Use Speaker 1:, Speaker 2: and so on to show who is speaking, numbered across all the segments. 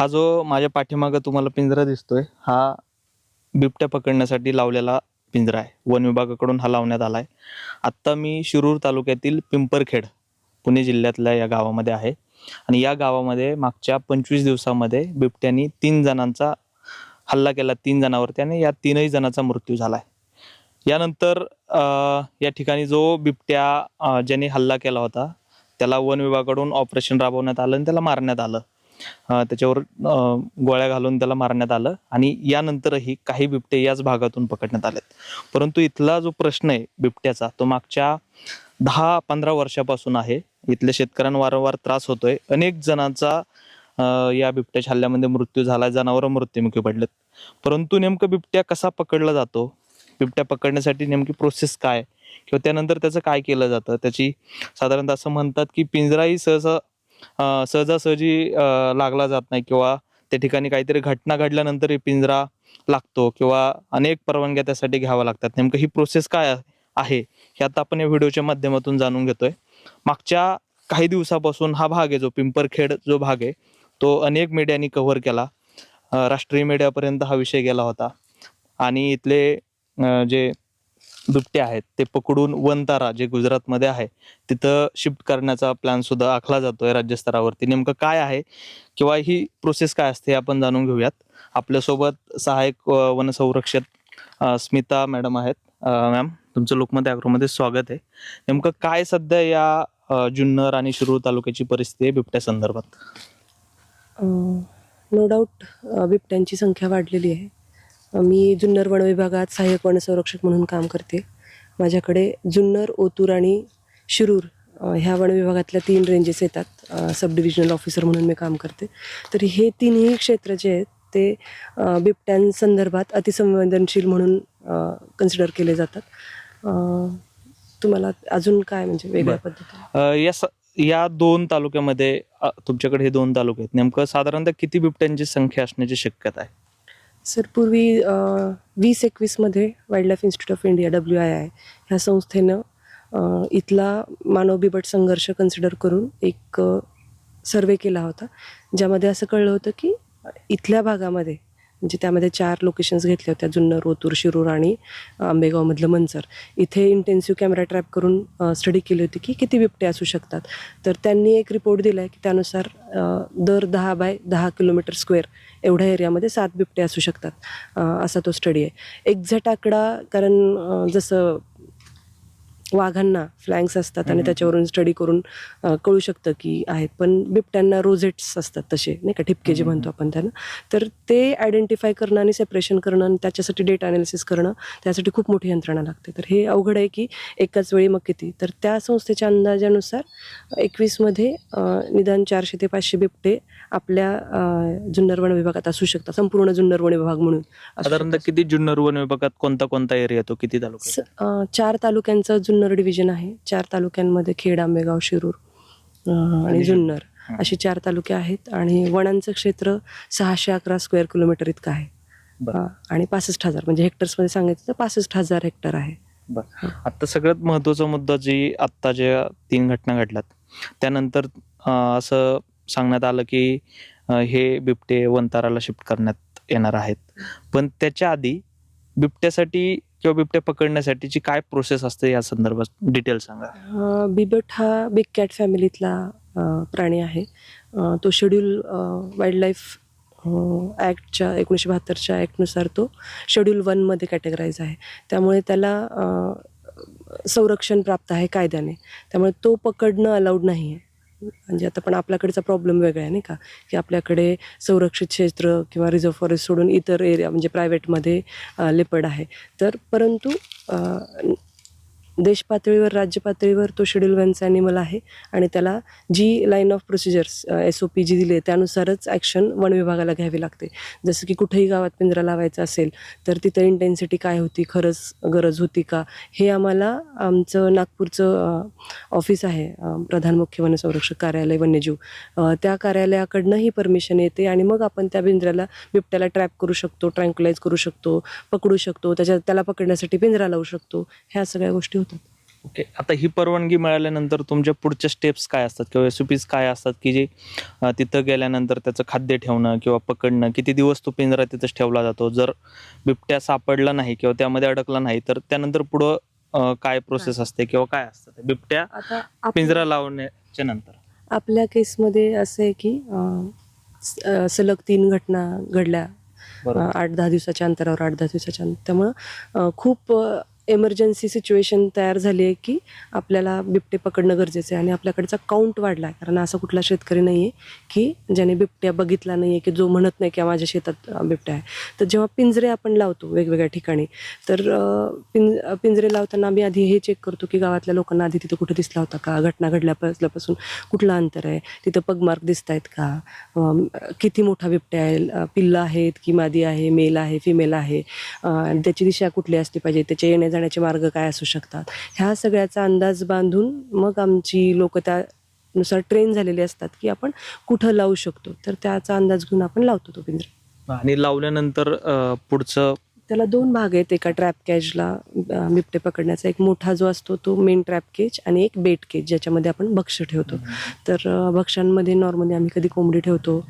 Speaker 1: हा जो माझ्या पाठीमागं तुम्हाला पिंजरा दिसतोय हा बिबट्या पकडण्यासाठी लावलेला पिंजरा आहे. वन विभागाकडून हा लावण्यात आला आहे आत्ता मी शिरूर तालुक्यातील पिंपरखेड पुणे जिल्ह्यातल्या या गावामध्ये आहे. आणि या गावामध्ये मागच्या पंचवीस दिवसामध्ये बिबट्यानी तीन जणांचा हल्ला केला. तीन जणांवरती आणि या तीनही जणांचा मृत्यू झाला आहे यानंतर या ठिकाणी जो बिबट्या ज्याने हल्ला केला होता त्याला वन विभागाकडून ऑपरेशन राबवण्यात आलं आणि त्याला मारण्यात आलं. त्याच्यावर गोळ्या घालून त्याला मारण्यात आलं आणि यानंतरही काही बिबटे याच भागातून पकडण्यात आलेत. परंतु इथला जो प्रश्न आहे बिबट्याचा तो मागच्या दहा पंधरा वर्षापासून आहे. इथल्या शेतकऱ्यांना वारंवार त्रास होतोय. अनेक जणांचा या बिबट्याच्या हल्ल्यामध्ये मृत्यू झाला जनावर मृत्युमुखी पडलेत. परंतु नेमकं बिबट्या कसा पकडला जातो? बिबट्या पकडण्यासाठी नेमकी प्रोसेस काय? किंवा त्यानंतर त्याचं काय केलं जातं? त्याची साधारणतः असं म्हणतात की पिंजराही सहसा सहजासहजी लागला जात नाही किंवा त्या ठिकाणी काहीतरी घटना घडल्यानंतर पिंजरा लागतो किंवा अनेक परवानग्या त्यासाठी घ्याव्या लागतात. नेमकं ही प्रोसेस काय आहे? हे आता आपण या व्हिडिओच्या माध्यमातून जाणून घेतोय. मागच्या काही दिवसापासून हा भाग आहे जो पिंपरखेड जो भाग आहे तो अनेक मीडियांनी कव्हर केला. राष्ट्रीय मीडियापर्यंत हा विषय गेला होता. आणि इथले जे बिबटे आहेत ते पकडून वनतारा जे गुजरातमध्ये आहे तिथं शिफ्ट करण्याचा प्लॅन सुद्धा आखला जातोय राज्यस्तरावरती नेमकं काय आहे किंवा ही प्रोसेस काय असते हे आपण जाणून घेऊयात. आपल्यासोबत सहायक वनसंरक्षक स्मिता मॅडम आहेत. मॅम तुमचं लोकमत ॲग्रोमध्ये स्वागत आहे. नेमकं काय सध्या या जुन्नर आणि शिरूर तालुक्याची परिस्थिती आहे बिबट्या संदर्भात?
Speaker 2: नो डाऊट बिबट्यांची संख्या वाढलेली आहे. मी जुन्नर वन विभागात सहाय्यक वनसंरक्षक म्हणून काम करते. माझ्याकडे जुन्नर ओतूर आणि शिरूर ह्या वन विभागातल्या तीन रेंजेस येतात. सब डिव्हिजनल ऑफिसर म्हणून मी काम करते. तर हे तिन्ही क्षेत्र जे आहेत ते बिबट्यांसंदर्भात अतिसंवेदनशील म्हणून कन्सिडर केले जातात. तुम्हाला अजून काय म्हणजे वेगळ्या पद्धतीने
Speaker 1: अं, या स- या दोन तालुक्यामध्ये तुमच्याकडे हे दोन तालुके आहेत. नेमकं साधारणतः किती बिबट्यांची संख्या असण्याची शक्यता आहे?
Speaker 2: सर पूर्वी वीस एकवीसमध्ये wildlife institute of India W I I ह्या संस्थेनं इथला मानव बिबट संघर्ष कन्सिडर करून एक सर्वे केला होता. ज्यामध्ये असं कळलं होतं की इथल्या भागामध्ये म्हणजे त्यामध्ये चार लोकेशन्स घेतल्या होत्या जुन्नर ओतूर शिरूर आणि आंबेगावमधलं मंचर. इथे इंटेन्सिव्ह कॅमेरा ट्रॅप करून स्टडी केली होती की किती बिबटे असू शकतात. तर त्यांनी एक रिपोर्ट दिला आहे की त्यानुसार दर दहा बाय दहा किलोमीटर स्क्वेअर एवढ्या एरियामध्ये सात बिबटे असू शकतात. असा तो स्टडी आहे. एक्झॅक्ट आकडा कारण जसं वाघांना फ्लँक्स असतात आणि. त्याच्यावरून स्टडी करून कळू शकतं की आहेत. पण बिबट्यांना रोजेट्स असतात तसे नाही का? ठिपके जे. म्हणतो आपण त्यांना तर ते आयडेंटिफाय करणं आणि सेपरेशन करणं आणि त्याच्यासाठी डेटा अनालिसिस करणं त्यासाठी खूप मोठी यंत्रणा लागते. तर हे अवघड आहे की एकाच वेळी मग किती? तर त्या संस्थेच्या अंदाजानुसार एकवीसमध्ये निदान चारशे ते पाचशे बिबटे आपल्या अ, जुन्नर वन विभागात असू शकतात. संपूर्ण जुन्नर वन विभाग म्हणून
Speaker 1: साधारणतः. किती जुन्नर वन विभागात कोणता कोणता एरिया येतो? किती तालुके
Speaker 2: चार तालुक्यांचं जुन्नर डिव्हिजन आहे. चार तालुक्यांमध्ये खेड आंबेगाव शिरूर आणि जुन्नर. अशी चार तालुके आहेत आणि वनांचं क्षेत्र सहाशे अकरा स्क्वेअर किलोमीटर इतकं आहे. आणि पासष्ट हजार. म्हणजे हेक्टर्समध्ये सांगायचं तर पासष्ट हजार हेक्टर आहे.
Speaker 1: आता सगळ्यात महत्त्वाचा मुद्दा जी आत्ता ज्या तीन घटना घडल्यात त्यानंतर असं सांगण्यात आलं की हे बिबटे वंताराला शिफ्ट करण्यात येणार आहेत. पण त्याच्या आधी बिबट्यासाठी किंवा बिबट्या पकडण्यासाठीची काय प्रोसेस असते या संदर्भात? डिटेल सांगा.
Speaker 2: बिबट हा बिग कॅट फॅमिलीतला प्राणी आहे. तो शेड्यूल वाईल्ड लाईफ ॲक्टच्या एकोणीसशे बहात्तरच्या ॲक्टनुसार तो शेड्यूल वनमध्ये कॅटेगराईज आहे. त्यामुळे त्याला संरक्षण प्राप्त आहे कायद्याने. त्यामुळे तो पकडणं अलाउड नाही आहे म्हणजे आता पण आपल्याकडचा प्रॉब्लेम वेगळा आहे नाही का? की आपल्याकडे संरक्षित क्षेत्र किंवा रिझर्व फॉरेस्ट सोडून इतर एरिया म्हणजे प्रायव्हेटमध्ये लेपड आहे. तर परंतु देशपातळीवर देश पातळीवर राज्य पातळीवर तो शेड्यूल वनचा ॲनिमल आहे आणि त्याला जी line of procedures S O P जी दिली आहे त्यानुसारच ॲक्शन वन विभागाला घ्यावी लागते. जसं की कुठेही गावात पिंजरा लावायचा असेल तर तिथं इंटेन्सिटी काय होती खरंच गरज होती का? हे आम्हाला आमचं नागपूरचं ऑफिस आहे प्रधान मुख्य वनसंरक्षक कार्यालय वन्यजीव. त्या कार्यालयाकडनं ही परमिशन येते आणि मग आपण त्या पिंजऱ्याला बिबट्याला ट्रॅप करू शकतो ट्रँक्युलाइज करू शकतो पकडू शकतो त्याच्या त्याला पकडण्यासाठी पिंजरा लावू शकतो. ह्या सगळ्या गोष्टी होतात.
Speaker 1: ओके. आता ही परवानगी मिळाल्यानंतर तुमच्या पुढच्या स्टेप्स काय असतात? किंवा रेसिपीज काय असतात की जे तिथं गेल्यानंतर त्याचं खाद्य ठेवणं किंवा पकडणं किती दिवस तो पिंजरा तिथंच ठेवला जातो? जर बिबट्या सापडला नाही किंवा त्यामध्ये अडकला नाही तर त्यानंतर पुढं काय प्रोसेस असते किंवा काय असतं? बिबट्या पिंजरा लावण्याच्या नंतर.
Speaker 2: आपल्या केसमध्ये असं आहे की सलग तीन घटना घडल्या आठ दहा दिवसाच्या अंतरावर आठ दहा दिवसाच्या त्यामुळं खूप एमर्जन्सी सिच्युएशन तयार झाली आहे की आपल्याला बिबटे पकडणं गरजेचं आहे आणि आपल्याकडचा काउंट वाढला आहे कारण असा कुठला शेतकरी नाही आहे की ज्याने बिबट्या बघितला नाही आहे की जो म्हणत नाही की माझ्या शेतात बिबट्या आहे. तर जेव्हा पिंजरे आपण लावतो वेगवेगळ्या ठिकाणी तर पिंज पिंजरे लावताना आम्ही आधी हे चेक करतो की गावातल्या लोकांना आधी तिथं कुठं दिसला होता का? घटना घडल्यापासून कुठलं अंतर आहे? तिथं पगमार्क दिसत आहेत का किती मोठा बिबट्या आहे? पिल्लं आहेत की मादी आहे? मेल आहे? फिमेल आहे? त्याची दिशा कुठली असली पाहिजे? त्याचे येण्या जाण्याचे मार्ग काय असू शकतात? ह्या सगळ्याचा अंदाज बांधून मग आमची लोक त्यानुसार ट्रेन झालेली असतात की आपण कुठं लावू शकतो. तर त्याचा अंदाज घेऊन आपण लावतो तो पिंजरा
Speaker 1: आणि लावल्यानंतर पुढचं?
Speaker 2: त्याला दोन भाग आहेत. एका ट्रॅप केजला बिबटे पकडण्याचा एक मोठा जो असतो तो मेन ट्रॅप केज आणि एक बेट केज ज्याच्यामध्ये आपण भक्ष्य ठेवतो. तर भक्ष्यांमध्ये नॉर्मली आम्ही कधी कोंबडी ठेवतो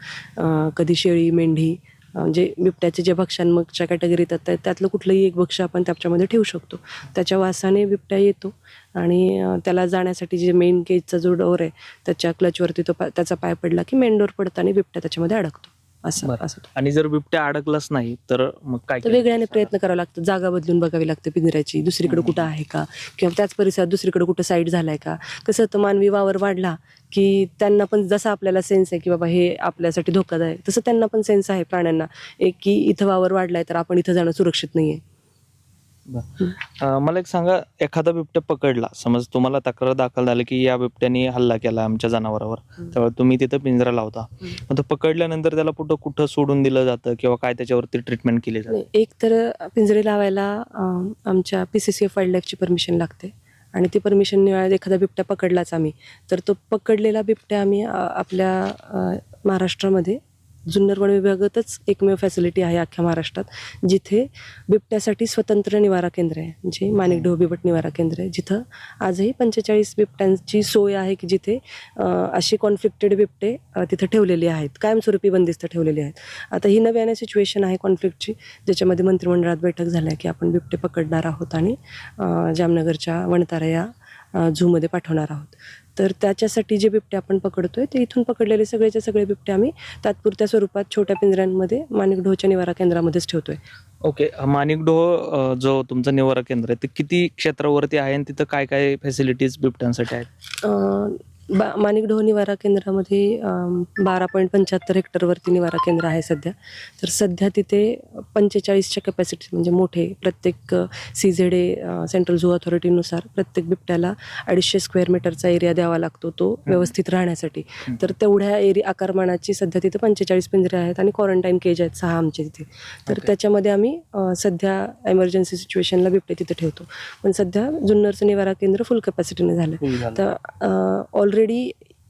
Speaker 2: कधी शेळी मेंढी जे म्हणजे बिबट्याचे जे भक्ष्यांमगच्या कॅटेगरीत येतात त्यातलं कुठलंही एक भक्ष आपण त्याच्यामध्ये ठेवू शकतो. त्याच्या वासाने बिबट्या येतो आणि त्याला जाण्यासाठी जे मेन केजचा जो डोर आहे त्याच्या क्लचवरती तो पा- त्याचा पाय पडला की मेन डोर पडताना बिबट्या त्याच्यामध्ये अडकतो. असं
Speaker 1: बरं.
Speaker 2: असं
Speaker 1: आणि जर बिबट्या अडकलाच नाही तर मग काय
Speaker 2: तर
Speaker 1: केलं?
Speaker 2: वेगळ्याने प्रयत्न करावा लागतो जागा बदलून बघावी लागते पिंजऱ्याची दुसरीकडे कुठं आहे का किंवा त्याच परिसरात दुसरीकडे कुठं साईड झालाय का कसं तर मानवी वावर वाढला की त्यांना पण जसा आपल्याला सेन्स आहे की बाबा हे आपल्यासाठी धोकादायक तसं त्यांना पण सेन्स आहे प्राण्यांना एक की इथं वावर वाढलाय तर आपण इथं जाणं सुरक्षित नाहीये.
Speaker 1: अं, मला एक सांगा एखादा बिबट्या पकडला समज तुम्हाला तक्रार दाखल झाली की या बिबट्याने हल्ला केला आमच्या जनावरावर
Speaker 2: हम्म.
Speaker 1: तेव्हा तुम्ही तिथं पिंजरा लावता. मग तो पकडल्यानंतर त्याला कुठं कुठं सोडून दिलं जातं किंवा काय त्याच्यावरती ट्रीटमेंट केली जाते?
Speaker 2: नाही, एक तर पिंजरे लावायला आमच्या P C C F wild लाईफची permission लागते. आणि ती परमिशन मिळाली एखादा बिबट्या पकडलाच आम्ही. तर तो पकडलेला बिबट्या आम्ही अं, आपल्या अं, महाराष्ट्रामध्ये जुन्नर वन विभागातच एकमेव फॅसिलिटी आहे अख्ख्या महाराष्ट्रात जिथे बिबट्यासाठी स्वतंत्र निवारा केंद्र आहे जे माणिकडोह बिबट निवारा केंद्र आहे जिथं आजही पंचेचाळीस बिबट्यांची सोय आहे की जिथे अं, असे कॉन्फ्लिक्टेड बिबटे तिथं ठेवलेले आहेत कायमस्वरूपी बंदिस्त ठेवलेले आहेत. आता ही नव्याने सिच्युएशन आहे कॉन्फ्लिक्टची ज्याच्यामध्ये मंत्रिमंडळात बैठक झाल्या की आपण बिबटे पकडणार आहोत आणि जामनगरच्या वणतारा या झूमध्ये पाठवणार आहोत. तर त्याच्यासाठी जे बिबटे आपण पकडतोय ते इथून पकडलेले सगळेचे सगळे बिबटे आम्ही तात्पुरत्या स्वरूपात छोट्या पिंजऱ्यांमध्ये माणिकडोहच्या निवारा केंद्रामध्येच ठेवतोय.
Speaker 1: ओके माणिकडोह अं, जो तुमचं निवारा केंद्र आहे ते किती क्षेत्रावरती आहे आणि तिथं काय काय फॅसिलिटीज बिबट्यांसाठी आहेत?
Speaker 2: बा माणिकडोह निवारा केंद्रामध्ये बारा पॉईंट पंच्याहत्तर हेक्टरवरती निवारा केंद्र आहे सध्या. तर सध्या तिथे पंचेचाळीसच्या कॅपॅसिटी म्हणजे मोठे प्रत्येक C Z A central zoo ऑथॉरिटीनुसार प्रत्येक बिबट्याला अडीचशे स्क्वेअर मीटरचा एरिया द्यावा लागतो तो व्यवस्थित राहण्यासाठी. तर तेवढ्या एरिया आकारमानाची सध्या तिथे पंचेचाळीस पिंजरे आहेत आणि क्वारंटाईन केज आहेत सहा आमचे तिथे. तर. त्याच्यामध्ये आम्ही सध्या एमर्जन्सी सिच्युएशनला बिबटे तिथे ठेवतो. पण सध्या जुन्नरचं निवारा केंद्र फुल कॅपॅसिटीने झालं तर ऑलरेडी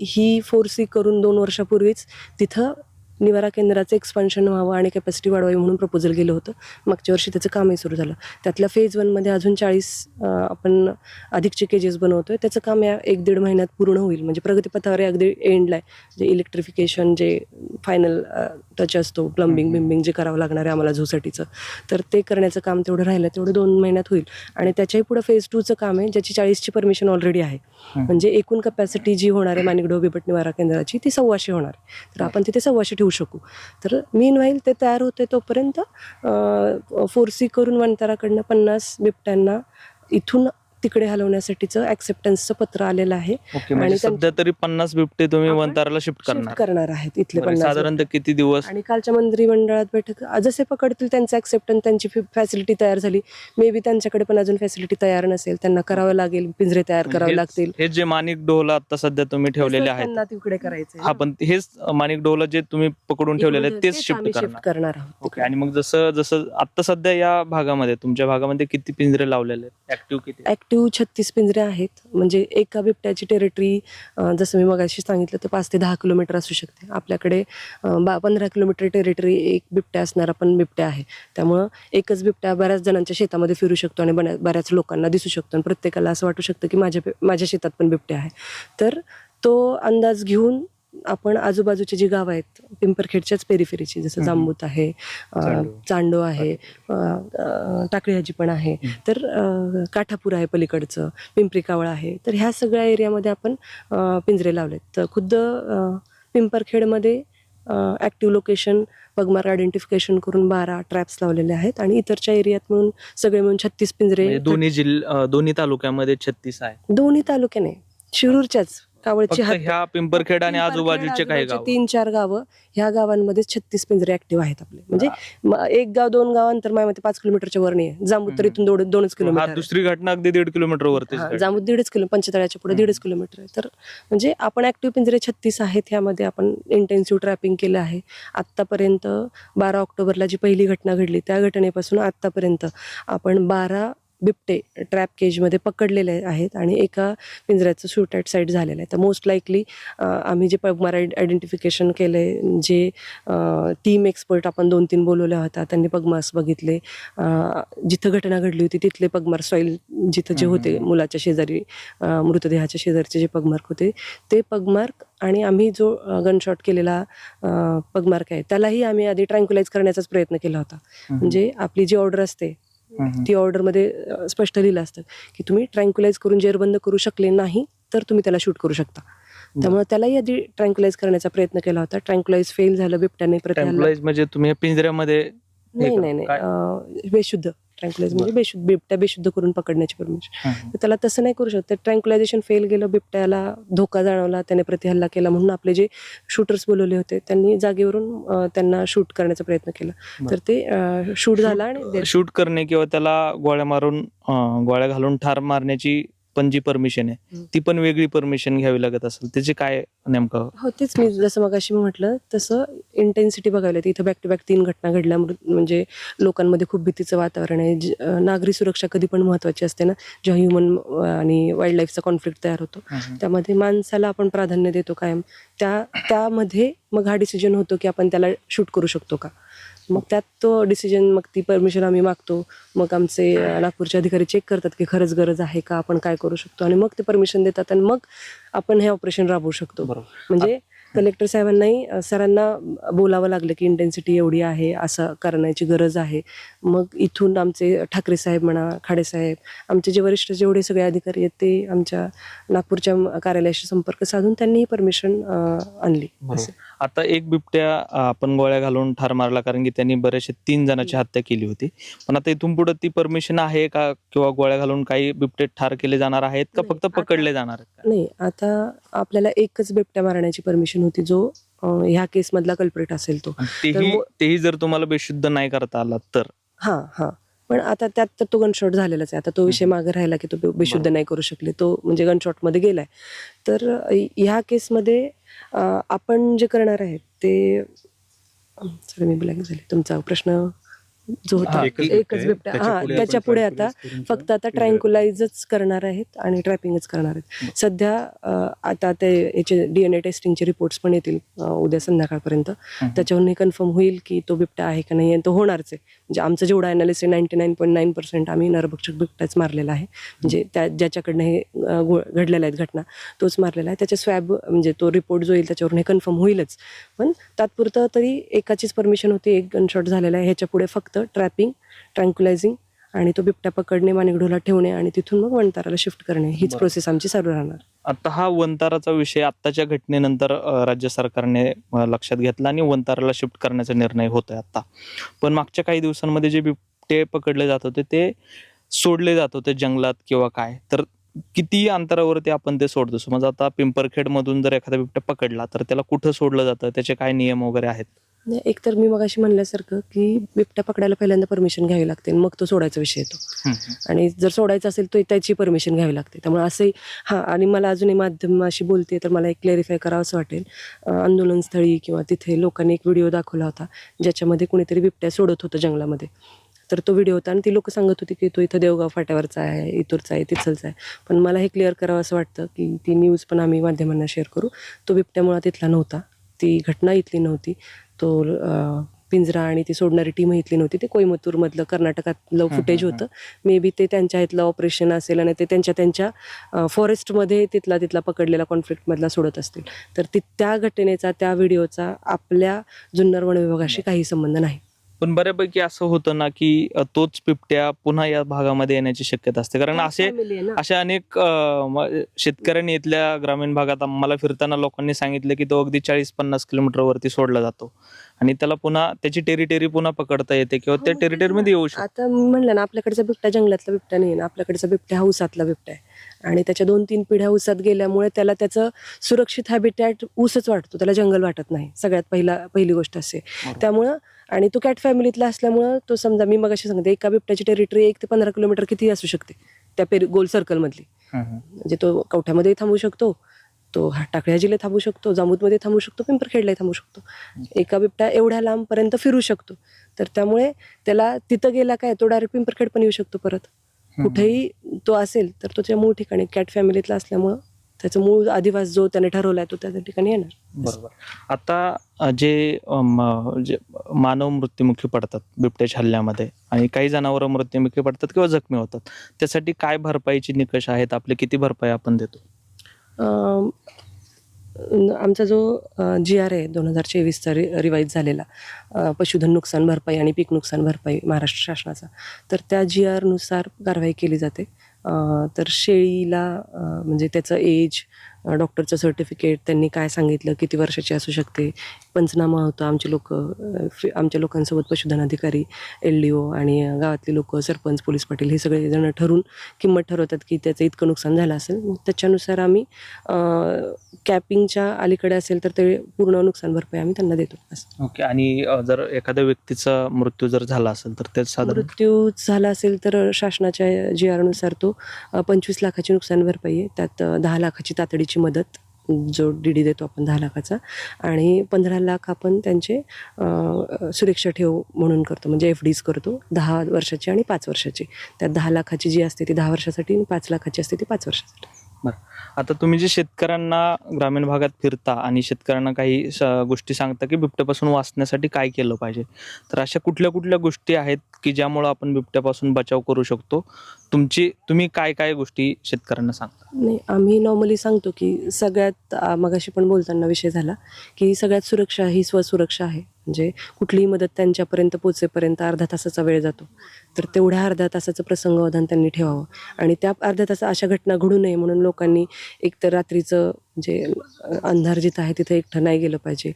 Speaker 2: ही फोर्सी करून दोन वर्षापूर्वीच तिथं निवारा केंद्राचं एक्सपान्शन व्हावं आणि कॅपॅसिटी वाढवावी म्हणून प्रपोजल गेलं होतं. मागच्या वर्षी त्याचं कामही सुरू झालं. त्यातल्या फेज वनमध्ये अजून चाळीस आपण अधिकचे केजेस बनवतोय त्याचं काम या एक दीड महिन्यात पूर्ण होईल. म्हणजे प्रगतीपथावर अगदी एंडला आहे. जे इलेक्ट्रिफिकेशन जे फायनल टच असतो प्लंबिंग. बिंबिंग जे करावं लागणार आहे आम्हाला झूसाठीचं. तर ते करण्याचं काम तेवढं राहिलं तेवढं दोन महिन्यात होईल. आणि त्याच्याही पुढं फेज टूचं काम आहे ज्याची चाळीसची परमिशन ऑलरेडी आहे. म्हणजे एकूण कपॅसिटी जी होणार आहे माणिकडो बिबट निवारा केंद्राची ती सव्वाशे होणार आहे. तर आपण तिथे सव्वाशे ठेवू शकू. तर मीन व्हाईल ते तयार होते तोपर्यंत फोर्सी करून वनताराकडनं पन्नास बिबट्यांना इथून तिकडे हलवण्यासाठीचं ॲक्सेप्टन्सचं पत्र आलेलं आहे.
Speaker 1: ओके म्हणजे
Speaker 2: आणि त्यां-
Speaker 1: सध्या तरी पन्नास बिबटे तुम्ही
Speaker 2: आपण
Speaker 1: वंताराला शिफ्ट करणार.
Speaker 2: करणार आहेत इथले
Speaker 1: बरं,
Speaker 2: पन्नास
Speaker 1: साधारणतः किती दिवस?
Speaker 2: आणि कालच्या मंत्रिमंडळात बैठक जसे पकडतील त्यांचं ऍक्सेप्टन्स त्यांची फॅसिलिटी तयार झाली. मे बी त्यांच्याकडे पण अजून फॅसिलिटी तयार नसेल. त्यांना करावं लागेल पिंजरे तयार करावे
Speaker 1: हेच-
Speaker 2: लागतील.
Speaker 1: हे जे माणिक डोहला आता सध्या तुम्ही ठेवलेले
Speaker 2: तसंच
Speaker 1: आहेत.
Speaker 2: त्यांना तिकडे करायचं
Speaker 1: हा पण हेच माणिक डोहला जे तुम्ही पकडून ठेवलेले आहेत तेच शिफ्ट
Speaker 2: शिफ्ट
Speaker 1: करणार.
Speaker 2: करणार आहोत
Speaker 1: ओके आणि मग जसं जसं आता सध्या या भागामध्ये तुमच्या भागामध्ये किती पिंजरे लावलेले आहेत? ऍक्टिव्ह किती आहेत?
Speaker 2: ॲक्टिव्ह छत्तीस पिंजरे आहेत. म्हणजे एका बिबट्याची टेरिटरी जसं मी मगाशी सांगितलं तर पाच ते दहा किलोमीटर असू शकते. आपल्याकडे बा पंधरा किलोमीटर टेरिटरी एक बिबट्या असणारा पण बिबट्या आहे. त्यामुळं एकच बिबट्या बऱ्याच जणांच्या शेतामध्ये फिरू शकतो आणि बऱ्या- बऱ्याच लोकांना दिसू शकतो. आणि प्रत्येकाला असं वाटू शकतं की माझ्या माझ्या शेतात पण बिबट्या आहे. तर तो अंदाज घेऊन आपण आजूबाजूची जी गावं आहेत पिंपरखेडच्याच पेरिफेरीची जसं. जांबूत आहे
Speaker 1: चांडो.
Speaker 2: आहे अं, टाकळीहाजी पण आहे. तर काठापूर आहे पलीकडचं पिंपरी कावळा आहे. तर ह्या सगळ्या एरियामध्ये आपण पिंजरे लावलेत. तर खुद्द पिंपरखेडमध्ये ॲक्टिव्ह लोकेशन पगमार आयडेंटिफिकेशन करून बारा ट्रॅप्स लावलेले आहेत आणि इतरच्या एरियात म्हणून सगळे मिळून छत्तीस पिंजरे
Speaker 1: म्हणजे दोन्ही जिल्हा दोन्ही तालुक्यामध्ये छत्तीस आहे.
Speaker 2: दोन्ही तालुक्याने शिरूरच्याच. कावळची
Speaker 1: फक्त ह्या पिंपरखेड आणि आजूबाजूचे काही गाव
Speaker 2: तीन चार गावं ह्या गावांमध्ये छत्तीस पिंजरे ऍक्टिव्ह आहेत आपले म्हणजे म- एक गाव दोन गाव अंतर माझ्या पाच किलोमीटरच्या वर नाही जांबूत तर
Speaker 1: हम्म.
Speaker 2: इथून दोन दोनच
Speaker 1: हा
Speaker 2: किलोमीटर आहे.
Speaker 1: दुसरी घटना अगदी दीड किलोमीटर
Speaker 2: हा,
Speaker 1: घडली.
Speaker 2: जांबूत दीडच किलो पंचतळ्याच्या पुढे. दीडच किलोमीटर आहे तर म्हणजे आपण ऍक्टिव्ह पिंजरे छत्तीस आहेत ह्यामध्ये आपण इंटेन्सिव्ह ट्रॅपिंग केलं आहे आत्तापर्यंत बारा ऑक्टोबरला जी पहिली घटना घडली त्या घटनेपासून आत्तापर्यंत आपण बारा बिबटे ट्रॅप केजमध्ये पकडलेले आहेत आणि एका पिंजऱ्याचं शूट ॲट साईड झालेलं आहे तर मोस्ट लाईकली आम्ही जे पगमार आयडेंटिफिकेशन केलं आहे जे टीम एक्सपर्ट आपण दोन तीन बोलवल्या होत्या त्यांनी पगमार्स बघितले जिथं घटना घडली होती तिथले पगमार सॉईल जिथं जे होते. मुलाच्या शेजारी मृतदेहाच्या शेजारचे जे पगमार्क होते ते पगमार्क आणि आम्ही जो गनशॉट केलेला पगमार्क आहे त्यालाही आम्ही आधी ट्रँक्युलाइज करण्याचाच प्रयत्न केला होता. म्हणजे आपली जी ऑर्डर असते. ती ऑर्डरमध्ये स्पष्ट लिहिलं असतं की तुम्ही ट्रँक्युलाइज करून जेरबंद करू शकले नाही तर तुम्ही त्याला शूट करू शकता. त्यामुळे त्यालाही आधी ट्रँक्युलाइज करण्याचा प्रयत्न केला होता. ट्रँक्युलाइज फेल झालं बिबट्याने
Speaker 1: म्हणजे तुम्ही पिंजऱ्यामध्ये
Speaker 2: नाही? नाही नाही. बेशुद्ध. ट्रँक्युलाइज म्हणजे बेशुद्ध बिबट्या बेशुद्ध करून पकडण्याची परमिशन तर त्याला तसं नाही करू शकत. ट्रँक्युलायझेशन फेल गेलं बिबट्याला धोका जाणवला त्याने प्रतिहल्ला केला म्हणून आपले जे शूटर्स बोलवले होते त्यांनी जागेवरून त्यांना शूट करण्याचा प्रयत्न केला. तर ते शूट झाला आणि
Speaker 1: शूट करणे किंवा त्याला गोळ्या मारून गोळ्या घालून ठार मारण्याची पण जी परमिशन आहे. ती पण वेगळी परमिशन घ्यावी लागत असेल त्याचे काय नेमकं?
Speaker 2: हो तेच मी जसं मग अशी म्हटलं तसं इंटेन्सिटी बघायला. इथं बॅक टू बॅक तीन घटना घडल्या म्हणजे लोकांमध्ये खूप भीतीचं वातावरण आहे. नागरी सुरक्षा कधी पण महत्वाची असते ना जेव्हा ह्युमन आणि वाईल्ड लाईफचा कॉन्फ्लिक्ट तयार होतो. त्यामध्ये माणसाला आपण प्राधान्य देतो कायम. त्या त्यामध्ये मग हा डिसिजन होतो की आपण त्याला शूट करू शकतो का? मग त्यात तो डिसिजन मग ती परमिशन आम्ही मागतो. मग आमचे नागपूरचे अधिकारी चेक करतात की खरंच गरज आहे का आपण काय करू शकतो? आणि मग ते परमिशन देतात आणि मग आपण हे ऑपरेशन राबवू शकतो. म्हणजे कलेक्टर साहेबांनाही सरांना बोलावं लागलं की इंटेन्सिटी एवढी आहे असं करण्याची गरज आहे. मग इथून आमचे ठाकरे साहेब म्हणा खाडे साहेब आमचे जे वरिष्ठ जेवढे सगळे अधिकारी आहेत ते आमच्या नागपूरच्या कार्यालयाशी संपर्क साधून त्यांनी ही परमिशन आणली. असं.
Speaker 1: आता एक बिबट्या आपण गोळ्या घालून ठार मारला कारण की त्यांनी बरेचसे तीन जणांची हत्या केली होती. पण आता इथून पुढे ती परमिशन आहे का? किंवा गोळ्या घालून काही बिबटे ठार केले जाणार आहेत का? फक्त पकडले जाणार?
Speaker 2: नाही आता आपल्याला एकच बिबट्या मारण्याची परमिशन होती जो ह्या केसमधला कल्प्रेट असेल तो.
Speaker 1: तेही तेही जर तुम्हाला बेशुद्ध नाही करता आला तर?
Speaker 2: हां हां. पण आता त्यात तर तो गनशॉट झालेलाच आहे. आता तो विषय मागे राहिला की तो बेशुद्ध. नाही करू शकले. तो म्हणजे गनशॉटमध्ये गेलाय. तर ह्या केसमध्ये आपण जे करणार आहे ते सॉरी मी ब्लँक झाले. तुमचा प्रश्न जो होता
Speaker 3: एकच बिबट्या
Speaker 2: हा त्याच्या पुढे आता फक्त आता ट्रँक्युलाइजच करणार आहेत आणि ट्रॅपिंगच करणार आहेत. सध्या आता ते याचे डी एन ए टेस्टिंगचे रिपोर्ट्स पण येतील उद्या संध्याकाळपर्यंत. त्याच्यावरून हे कन्फर्म होईल की तो बिबट्या आहे का नाही तो होणारच आहे. म्हणजे आमचं जेवढं अनालिसिस आहे ninety nine point nine percent आम्ही नरभक्षक बिबट्याच मारलेला आहे. म्हणजे त्या ज्याच्याकडनं हे घडलेल्या आहेत घटना तोच मारलेला आहे. त्याचे स्वॅब म्हणजे तो रिपोर्ट जो येईल त्याच्यावरून हे कन्फर्म होईलच. पण तात्पुरतं तरी एकाचीच परमिशन होती एक गनशॉट झालेला आहे. ह्याच्या पुढे फक्त ट्रॅपिंग ट्रँक्युलायझिंग आणि तो बिबट्या पकडणे माणिकडोला ठेवणे आणि तिथून मग वणताराला शिफ्ट करणे. हीच. प्रोसेस आमची चालू राहणार.
Speaker 1: आता हा वंताराचा विषय आत्ताच्या घटनेनंतर राज्य सरकारने लक्षात घेतला आणि वंताराला शिफ्ट करण्याचा निर्णय होतोय आता पण मागच्या काही दिवसांमध्ये जे बिबटे पकडले जात होते ते सोडले जात होते जंगलात किंवा काय? तर किती अंतरावरती आपण ते सोडतो? समज आता पिंपरखेड मधून जर एखादा बिबट्या पकडला तर त्याला कुठं सोडलं जातं? त्याचे काय नियम वगैरे आहेत?
Speaker 2: नाही, एक तर मी मगाशी म्हणल्यासारखं की बिबट्या पकडायला पहिल्यांदा परमिशन घ्यावी लागते. मग तो सोडायचा विषय येतो. आणि जर सोडायचं असेल तर त्याची परमिशन घ्यावी लागते. त्यामुळे असंही हां आणि मला अजूनही माध्यमाशी बोलते तर मला एक क्लॅरिफाय करावं असं वाटेल. आंदोलनस्थळी किंवा तिथे लोकांनी एक व्हिडिओ दाखवला होता ज्याच्यामध्ये कुणीतरी बिबट्या सोडत होतं जंगलामध्ये. तर तो व्हिडिओ होता आणि ती लोक सांगत होती की तो इथं देवगाव फाट्यावरचा आहे इथूरचा आहे तिथलचा आहे. पण मला हे क्लिअर करावं असं वाटतं की ती न्यूज पण आम्ही माध्यमांना शेअर करू. तो बिबट्या मुळात इथला नव्हता. ती घटना इथली नव्हती. तो पिंजरा आणि ती सोडणारी टीम इथली नव्हती. ते कोईमतूरमधलं कर्नाटकातलं फुटेज होतं. मे बी ते त्यांच्या इथलं ऑपरेशन असेल आणि ते त्यांच्या त्यांच्या फॉरेस्टमध्ये तिथला तिथला पकडलेला कॉन्फ्लिक्टमधला सोडत असतील. तर ती त्या घटनेचा त्या व्हिडिओचा आपल्या जुन्नर वन विभागाशी काही संबंध नाही.
Speaker 1: पण बऱ्यापैकी असं होतं ना की अ, तोच बिबट्या पुन्हा या भागामध्ये येण्याची शक्यता असते कारण असे
Speaker 2: Family आहे ना.
Speaker 1: अशा अनेक अ, म- शेतकऱ्यांनी इथल्या ग्रामीण भागात मला फिरताना लोकांनी सांगितलं की तो अगदी चाळीस पन्नास किलोमीटर वरती सोडला जातो आणि त्याला पुन्हा त्याची टेरिटरी पुन्हा पकडता येते किंवा त्या
Speaker 2: हो,
Speaker 1: टेरिटरी मध्ये येऊ शकतो.
Speaker 2: आता म्हणलं ना आपल्याकडचा बिबट्या जंगलातला बिबट्या नाही ना आपल्याकडचा बिबट्या उसातला बिबट्या आहे. आणि त्याच्या दोन तीन पिढ्या उसात गेल्यामुळे त्याला त्याचं सुरक्षित हॅबिटॅट ऊसच वाटतो त्याला जंगल वाटत नाही. सगळ्यात पहिला पहिली गोष्ट असे. त्यामुळं आणि तो कॅट फॅमिलीतला असल्यामुळं तो समजा मी मग सांगते एका बिबट्याची टेरिटरी एक ते पंधरा किलोमीटर किती असू शकते त्या पेरी गोल सर्कलमधली. म्हणजे तो कवठ्यामध्ये थांबू शकतो तो हा टाकळ्या जिल्ह्यात थांबू शकतो जांबूतमध्ये थांबू शकतो पिंपरखेडलाही थांबू शकतो. एका बिबट्या एवढ्या लांबपर्यंत फिरू शकतो. तर त्यामुळे त्याला तिथं गेला काय तो डायरेक्ट पिंपरखेड पण येऊ शकतो परत. कुठेही तो असेल तर तो त्याच्या मूळ ठिकाणी कॅट फॅमिलीतला असल्यामुळं त्याचं मूळ आदिवास जो त्याने ठरवलाय तो त्या ठिकाणी येणार.
Speaker 1: बरोबर. आता जे मानव मृत्युमुखी पडतात बिबट्याच्या हल्ल्यामध्ये आणि काही जनावर मृत्युमुखी पडतात किंवा जखमी होतात त्यासाठी काय भरपाईची निकष आहेत? आपले किती भरपाई आपण देतो?
Speaker 2: आमचा जो जी आर आहे दोन हजार चोवीसचा रि रिवाईज झालेला पशुधन नुकसान भरपाई आणि पीक नुकसान भरपाई महाराष्ट्र शासनाचा तर त्या जी आरनुसार कारवाई केली जाते. तर शेळीला म्हणजे त्याचं एज डॉक्टरचं सर्टिफिकेट त्यांनी काय सांगितलं किती वर्षाची असू शकते पंचनामा होता. आमचे लोक आमच्या लोकांसोबत पशुधन अधिकारी एल डी ओ आणि गावातली लोक सरपंच पोलीस पाटील हे सगळे जण ठरून किंमत ठरवतात की त्याचं इतकं नुकसान झालं असेल. त्याच्यानुसार आम्ही कॅपिंगच्या अलीकडे असेल तर ते पूर्ण नुकसान भरपाई आम्ही त्यांना देतो. असं.
Speaker 1: ओके. आणि जर एखाद्या व्यक्तीचा मृत्यू जर झाला असेल तर ते साधारण?
Speaker 2: मृत्यू झाला असेल तर शासनाच्या जी आरनुसार तो पंचवीस लाखाची नुकसान भरपाई आहे. त्यात दहा लाखाची तातडीची मदत जो डी डी देतो आपण दहा लाखाचा. आणि पंधरा लाख आपण त्यांचे सुरक्षा ठेव म्हणून करतो. म्हणजे एफ डीज करतो दहा वर्षाची आणि पाच वर्षाची. त्यात दहा लाखाची जी असते ती दहा वर्षासाठी आणि पाच लाखाची असते ती पाच वर्षासाठी.
Speaker 1: आता तुम्ही जे शेतकऱ्यांना ग्रामीण भागात फिरता आणि शेतकऱ्यांना काही स- गोष्टी सांगता की बिबट्यापासून वाचण्यासाठी काय केलं पाहिजे? तर अशा कुठल्या कुठल्या गोष्टी आहेत की ज्यामुळं आपण बिबट्यापासून बचाव करू शकतो? तुमची तुम्ही काय काय गोष्टी शेतकऱ्यांना सांगता?
Speaker 2: नाही आम्ही नॉर्मली सांगतो की सगळ्यात आ, मगाशी पण बोलताना विषय झाला की सगळ्यात सुरक्षा ही स्वसुरक्षा आहे. म्हणजे कुठलीही मदत त्यांच्यापर्यंत पोचेपर्यंत अर्धा तासाचा वेळ जातो. तर तेवढ्या अर्ध्या तासाचं प्रसंगावधान त्यांनी ठेवावं. आणि त्या अर्ध्या तासा अशा घटना घडू नये म्हणून लोकांनी एकतर रात्रीचं जे अंधार जिथं आहे तिथे एकटं नाही गेलं पाहिजे.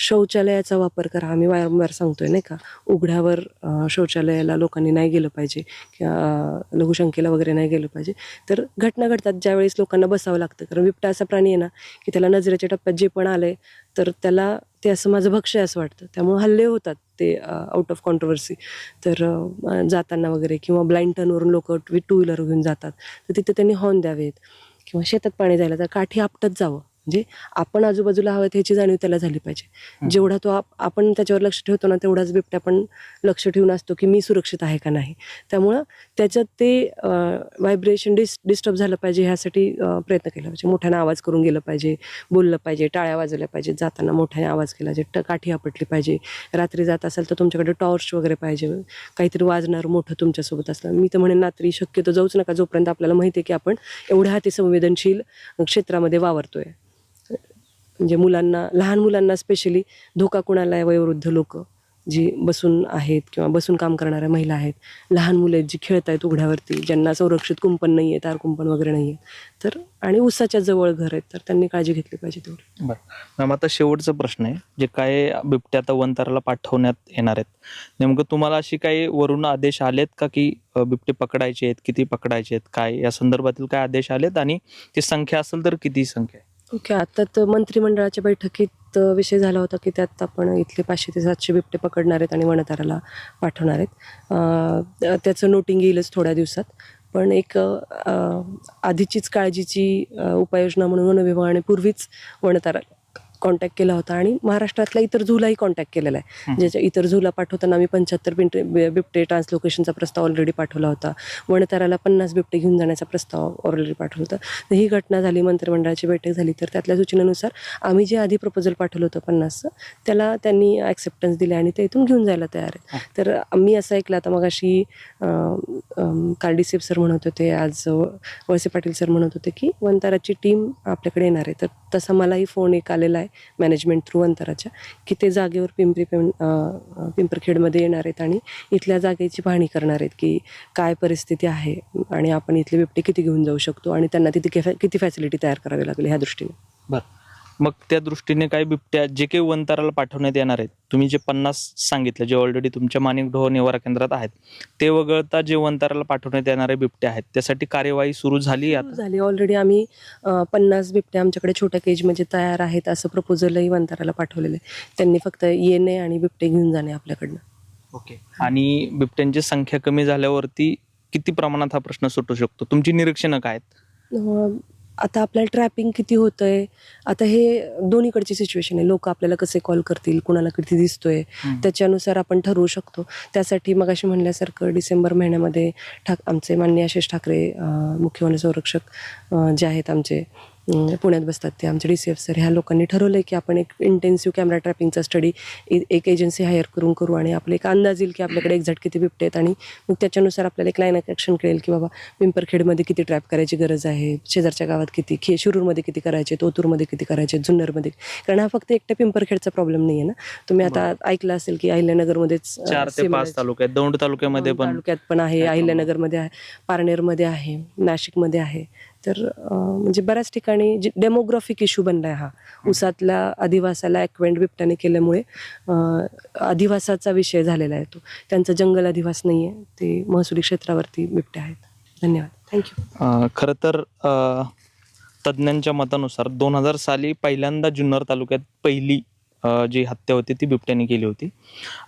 Speaker 2: शौचालयाचा वापर करा. आम्ही वारंवार सांगतोय नाही का? उघड्यावर शौचालयाला लोकांनी नाही गेलं पाहिजे किंवा लघुशंकेला वगैरे नाही गेलं पाहिजे. तर घटना घडतात ज्यावेळेस लोकांना बसावं लागतं. कारण बिबटा असा प्राणी आहे ना की त्याला नजरेच्या टप्प्यात जे पण आलंय तर त्याला ते असं माझं भक्ष्य आहे असं वाटतं. त्यामुळे हल्ले होतात ते आउट ऑफ कॉन्ट्रोवर्सी तर जाताना वगैरे किंवा ब्लाइंड टर्नवरून लोक टू व्हीलर घेऊन जातात. तर तिथे त्यांनी हॉर्न द्यावेत. किंवा शेतात पाणी जायला तर काठी आपटत जावं. म्हणजे आपण आजूबाजूला हवं ह्याची जाणीव त्याला झाली पाहिजे. जेवढा तो आप आपण त्याच्यावर लक्ष ठेवतो ना तेवढाच बिबट्या पण लक्ष ठेवून असतो की मी सुरक्षित आहे का नाही. त्यामुळं त्याच्यात ते व्हायब्रेशन डिस डिस्टर्ब झालं पाहिजे ह्यासाठी प्रयत्न केला पाहिजे. मोठ्याने आवाज करून गेलं पाहिजे बोललं पाहिजे टाळ्या वाजवल्या पाहिजे जाताना मोठ्याने आवाज केला पाहिजे ट- काठी आपटली पाहिजे. रात्री जात असेल तर तुमच्याकडे टॉर्च वगैरे पाहिजे. काहीतरी वाजणार मोठं तुमच्यासोबत असलं. मी तर म्हणेन रात्री शक्यतो जाऊच नका. जोपर्यंत आपल्याला माहिती आहे की आपण एवढ्या अतिसंवेदनशील क्षेत्रामध्ये वावरतोय. म्हणजे मुलांना लहान मुलांना स्पेशली धोका कुणाला आहे वयोवृद्ध लोक? जी बसून आहेत किंवा बसून काम करणाऱ्या महिला आहेत. लहान मुलं आहेत जी खेळत आहेत उघड्यावरती ज्यांना संरक्षित कुंपण नाही आहे तार कुंपण वगैरे नाही आहे तर आणि उसाच्या जवळ घर आहेत तर त्यांनी काळजी घेतली पाहिजे तेवढी.
Speaker 1: बरं. मॅम आता शेवटचा प्रश्न आहे जे काय बिबट्या आता वंताराला पाठवण्यात येणार आहेत. नेमकं तुम्हाला अशी काही वरून आदेश आलेत का की बिबटे पकडायचे आहेत किती पकडायचे आहेत काय? या संदर्भातील काय आदेश आलेत? आणि ती संख्या असेल तर किती संख्या आहे?
Speaker 2: ओके आता तर मंत्रिमंडळाच्या बैठकीत विषय झाला होता की त्यात आपण इथले पाचशे ते सातशे बिबटे पकडणार आहेत आणि वनताराला पाठवणार आहेत. त्याचं नोटिंग येईलच थोड्या दिवसात. पण एक आधीचीच काळजीची उपाययोजना म्हणून वनविभागाने पूर्वीच वनतारा कॉन्टॅक्ट केला होता आणि महाराष्ट्रातल्या इतर झूलाही कॉन्टॅक्ट केलेला आहे. ज्याच्या इतर झूला पाठवताना आम्ही पंच्याहत्तर बिंटे बिबटे ट्रान्सलोकेशनचा प्रस्ताव ऑलरेडी पाठवला होता. वणताराला पन्नास बिबटे घेऊन जाण्याचा प्रस्ताव ऑलरेडी पाठवला होता. तर ही घटना झाली मंत्रिमंडळाची बैठक झाली. तर त्यातल्या सूचनेनुसार आम्ही जे आधी प्रपोजल पाठवलं होतं पन्नासचं त्याला त्यांनी ॲक्सेप्टन्स दिले आणि ते इथून घेऊन जायला तयार आहे. तर मी असं ऐकलं आता मग अशी कार्डिसेप सर म्हणत होते आज वळसे पाटील सर म्हणत होते की वंताराची टीम आपल्याकडे येणार आहे. तर तसा मलाही फोन एक आलेला आहे. मॅनेजमेंट थ्रू अंतराच्या की ते जागेवर पिंपरी पिं पिंपरखेडमध्ये येणार आहेत आणि इथल्या जागेची पाहणी करणार आहेत की काय परिस्थिती आहे आणि आपण इथले बिबटे किती घेऊन जाऊ शकतो आणि त्यांना तिथे किती फॅसिलिटी तयार करावी लागेल ह्या दृष्टीने.
Speaker 1: बरं. मग त्या दृष्टीने काही बिबट्या जे काही वंताराला पाठवण्यात येणार आहेत तुम्ही जे पन्नास सांगितले जे ऑलरेडी तुमच्या माणिक ढोह निवारा केंद्रात आहेत ते वगळता जे वंताराला पाठवण्यात येणारे बिबटे आहेत त्यासाठी कार्यवाही सुरू झाली
Speaker 2: झाली. ऑलरेडी आम्ही पन्नास बिबटे आमच्याकडे छोट्या केजमध्ये तयार आहेत असं प्रपोजलही वंताराला पाठवलेलं आहे. त्यांनी फक्त येणे आणि बिबटे घेऊन जाणे आपल्याकडनं.
Speaker 1: ओके. आणि बिबट्यांची संख्या कमी झाल्यावरती किती प्रमाणात हा प्रश्न सुटू शकतो? तुमची निरीक्षणं काय आहेत?
Speaker 2: आता आपल्याला ट्रॅपिंग किती होतंय? आता हे दोन्हीकडची सिच्युएशन आहे. लोक आपल्याला कसे कॉल करतील? कुणाला किती दिसतोय? त्याच्यानुसार आपण ठरवू शकतो. त्यासाठी मग अशी म्हणल्यासारखं डिसेंबर महिन्यामध्ये ठाक आमचे माननीय आशिष ठाकरे मुख्य वन संरक्षक जे आहेत आमचे पुण्यात बसतात ते आमचे डी सी एफ सर ह्या लोकांनी ठरवलं की आपण एक इंटेन्सिव्ह कॅमेरा ट्रॅपिंगचा स्टडी एक एजन्सी हायर करून करू आणि आपलं एक अंदाज येईल की आपल्याकडे एक्झॅक्ट किती बिबटे आहेत आणि मग त्याच्यानुसार आपल्याला एक लाईन ऑफ ॲक्शन कळेल की बाबा पिंपरखेडमध्ये किती ट्रॅप करायची गरज आहे शेजारच्या गावात किती खे शिरूरमध्ये किती करायचे ओतूरमध्ये किती करायचे जुन्नरमध्ये कारण हा फक्त एकट्या पिंपरखेडचा प्रॉब्लेम नाही आहे ना? तुम्ही आता ऐकलं असेल की अहिल्यानगरमध्येच
Speaker 1: तालुक्यात दौंड तालुक्यामध्ये पण
Speaker 2: तालुक्यात पण आहे
Speaker 1: आहे.
Speaker 2: अहिल्यानगरमध्ये आहे पारनेरमध्ये आहे नाशिकमध्ये आहे. तर म्हणजे बऱ्याच ठिकाणी जे डेमोग्राफिक इश्यू बनलाय हा. उसातल्या अधिवासाला ॲक्वेंट बिबट्याने केल्यामुळे अधिवासाचा विषय झालेला आहे तो. त्यांचा जंगल अधिवास नाही आहे ते महसुली क्षेत्रावरती बिबट्या आहेत. धन्यवाद. थँक्यू
Speaker 1: खरं तर तज्ज्ञांच्या मतानुसार दोन हजार साली पहिल्यांदा जुन्नर तालुक्यात पहिली जी हत्या होती ती बिबट्याने केली होती.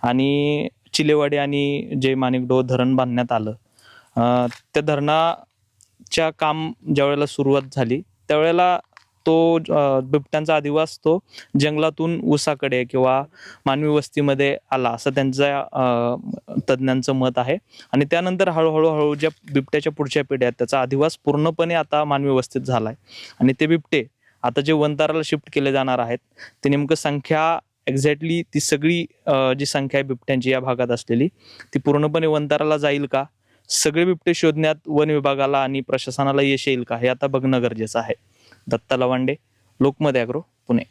Speaker 1: आणि चिलेवाडी आणि जे माणिकडो धरण बांधण्यात आलं. त्या धरणा च्या काम ज्यावेळेला सुरुवात झाली त्यावेळेला तो बिबट्यांचा अधिवास तो जंगलातून ऊसाकडे किंवा मानवी वस्तीमध्ये आला असं त्यांच्या तज्ज्ञांचं मत आहे. आणि त्यानंतर हळूहळू हळू ज्या बिबट्याच्या पुढच्या पिढ्या आहेत त्याचा अधिवास पूर्णपणे आता मानवी वस्तीत झालाय. आणि ते बिबटे आता जे वंताराला शिफ्ट केले जाणार आहेत ते नेमकं संख्या एक्झॅक्टली ती सगळी जी संख्या आहे बिबट्यांची या भागात असलेली ती पूर्णपणे वंताराला जाईल का? सगळे बिबटे शोधण्यात वन विभागाला आणि प्रशासनाला यश येईल का हे आता बघणं गरजेचं आहे. दत्ता लवांडे लोकमत ॲग्रो पुणे.